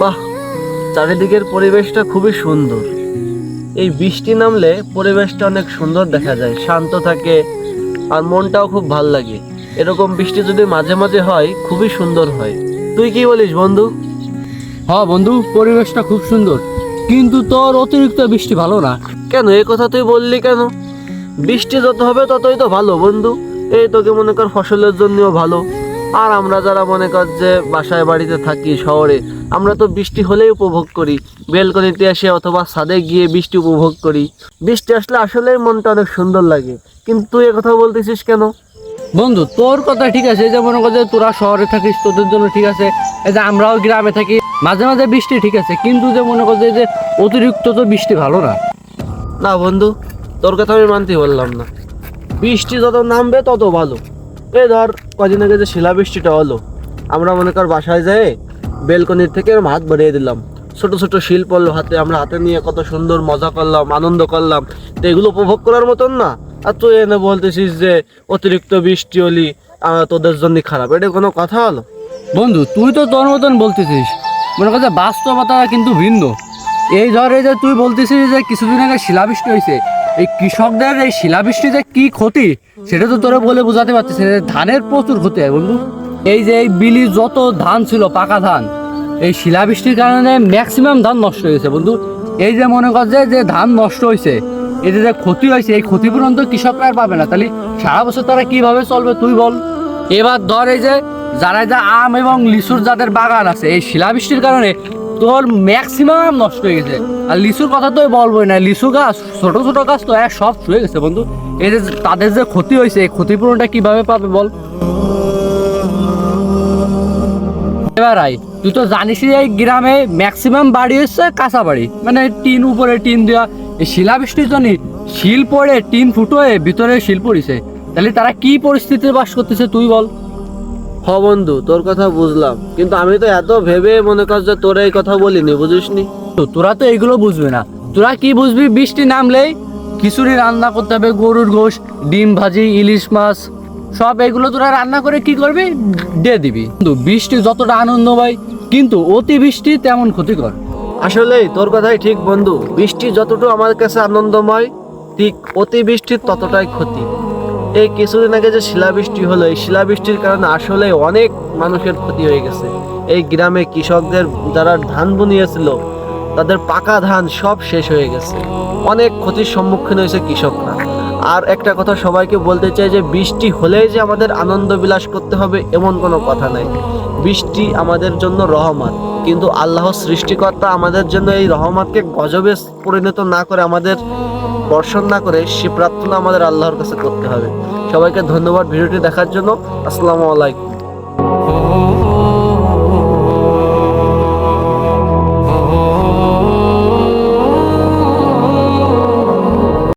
বাহ চারিদিকের পরিবেশটা খুবই সুন্দর। এই বৃষ্টি নামলে পরিবেশটা অনেক সুন্দর দেখা যায় শান্ত থাকে আর মনটাও খুব ভালো লাগে। এরকম বৃষ্টি যদি মাঝে মাঝে হয় খুবই সুন্দর হয়। তুই কি বলিস বন্ধু? হ্যাঁ বন্ধু পরিবেশটা খুব সুন্দর। কিন্তু তোর অতিরিক্ত বৃষ্টি ভালো না। কেন এই কথা তুই বললি কেন? বৃষ্টি যত হবে ততই তো ভালো বন্ধু। এই তোকে মনে কর ফসলের জন্যও ভালো। আর আমরা যারা মনে কর যে বাসায় বাড়িতে থাকি শহরে আমরা তো বৃষ্টি হলেই উপভোগ করি। বেলকনিতে এসে অথবা ছাদে গিয়ে বৃষ্টি উপভোগ করি। বৃষ্টি আসলে আসলেই মনটা অনেক সুন্দর লাগে। কিন্তু তুই কথা বলতেছিস কেন? বন্ধু তোর কথা ঠিক আছে এই যে মনে কর যে তোরা শহরে থাকিস তোদের জন্য ঠিক আছে। এই যে আমরাও গ্রামে থাকি মাঝে মাঝে বৃষ্টি ঠিক আছে। কিন্তু যে মনে কর যে যে অতিরিক্ত তো বৃষ্টি ভালো না। না বন্ধু তোর কথা আমি মানতে বললাম না। বৃষ্টি যত নামবে তত ভালো। এই ধর, কদিন আগে যে শিলাবৃষ্টিটা হলো, আমরা মনে কর বাসায় যেয়ে বেলকনির থেকে হাত বাড়িয়ে দিলাম। ছোট ছোট শিল পড়ল হাতে, আমরা হাতে নিয়ে কত সুন্দর মজা করলাম, আনন্দ করলাম। তো এগুলো উপভোগ করার মতন না। আর তুই এনে বলতেছিস যে, অতিরিক্ত বৃষ্টি হলি তোদের জন্য খারাপ। এটা কোনো কথা হলো? বন্ধু, তুই তো তোর মতন বলতেছিস। মনে কর বাস্তবতা কিন্তু ভিন্ন। এই ধর, এই যে তুই বলতেছিস যে কিছুদিন আগে শিলাবৃষ্টি হয়েছে এই কৃষকদের এই শিলাবৃষ্টি যে কি ক্ষতি? সেটা তো তোরা বলে বোঝাতে পারছিস। ধানের প্রচুর ক্ষতি হয় বন্ধু। এই যে এই বিলি যত ধান ছিল, পাকা ধান, এই শিলাবৃষ্টির কারণে ম্যাক্সিমাম ধান নষ্ট হয়েছে বন্ধু। এই যে মনে কর যে ধান নষ্ট হয়েছে এতে যে ক্ষতি হয়েছে, এই ক্ষতিপূরণ তো কৃষকরা আর পাবে না। তাহলে সারা বছর তারা কীভাবে চলবে তুই বল। এবার ধর এই যে, যারা যা আম এবং লিচুর যাদের বাগান আছে, এই শিলাবৃষ্টির কারণে তোর ম্যাক্সিমাম নষ্ট হয়ে গেছে। আর লিচুর কথা তো বলবোই না, লিচু গাছ, ছোট ছোট গাছ তো এক সব শুয়ে গেছে বন্ধু। এই যে তাদের যে ক্ষতি হয়েছে, এই ক্ষতিপূরণটা কীভাবে পাবে বল? এবার আই তুই তো জানিসই এই গ্রামে ম্যাক্সিমাম বাড়ি হচ্ছে কাঁচা বাড়ি। মানে টিন উপরে টিন দেওয়া, এই শিলাবৃষ্টির জন্য শিল পড়ে, টিন ফুটো ভিতরে শিল পড়িছে। তাহলে তারা কি পরিস্থিতিতে বাস করতেছে তুই বল। হ বন্ধু তোর কথা বুঝলাম। কিন্তু আমি তো এত ভেবে মনে কর যে তোর এই কথা বলিনি বুঝিসনি? তো তোরা তো এগুলো বুঝবে না। তোরা কি বুঝবি? বৃষ্টি নামলেই খিচুড়ি রান্না করতে হবে গরুর গোশ ডিম ভাজি ইলিশ মাছ সব এগুলো তোরা রান্না করে কি করবি? দিয়ে দিবি। কিন্তু বৃষ্টি যতটা আনন্দ আনন্দময় কিন্তু অতি বৃষ্টি তেমন ক্ষতিকর। আসলেই তোর কথাই ঠিক বন্ধু। বৃষ্টি যতটুকু আমার কাছে আনন্দময় ঠিক অতি বৃষ্টির ততটাই ক্ষতি। এই কিছুদিন আগে যে শিলাবৃষ্টি হলো, এই শিলাবৃষ্টির কারণে আসলে অনেক মানুষের ক্ষতি হয়ে গেছে। এই গ্রামে কৃষকদের যারা ধান বুনিয়েছিল, তাদের পাকা ধান সব শেষ হয়ে গেছে। অনেক ক্ষতির সম্মুখীন হয়েছে কৃষকরা। আর একটা কথা সবাইকে বলতে চাই যে, বৃষ্টি হলেই যে আমাদের আনন্দ বিলাস করতে হবে, এমন কোনো কথা নাই। বৃষ্টি আমাদের জন্য রহমান কিন্তু আল্লাহ সৃষ্টিকর্তা আমাদের জন্য এই রহমতকে গজবে পরিণত না করে আমাদের বর্ষণ না করে সে প্রার্থনা আমাদের আল্লাহর কাছে করতে হবে। সবাইকে ধন্যবাদ ভিডিওটি দেখার জন্য। আসসালামু আলাইকুম।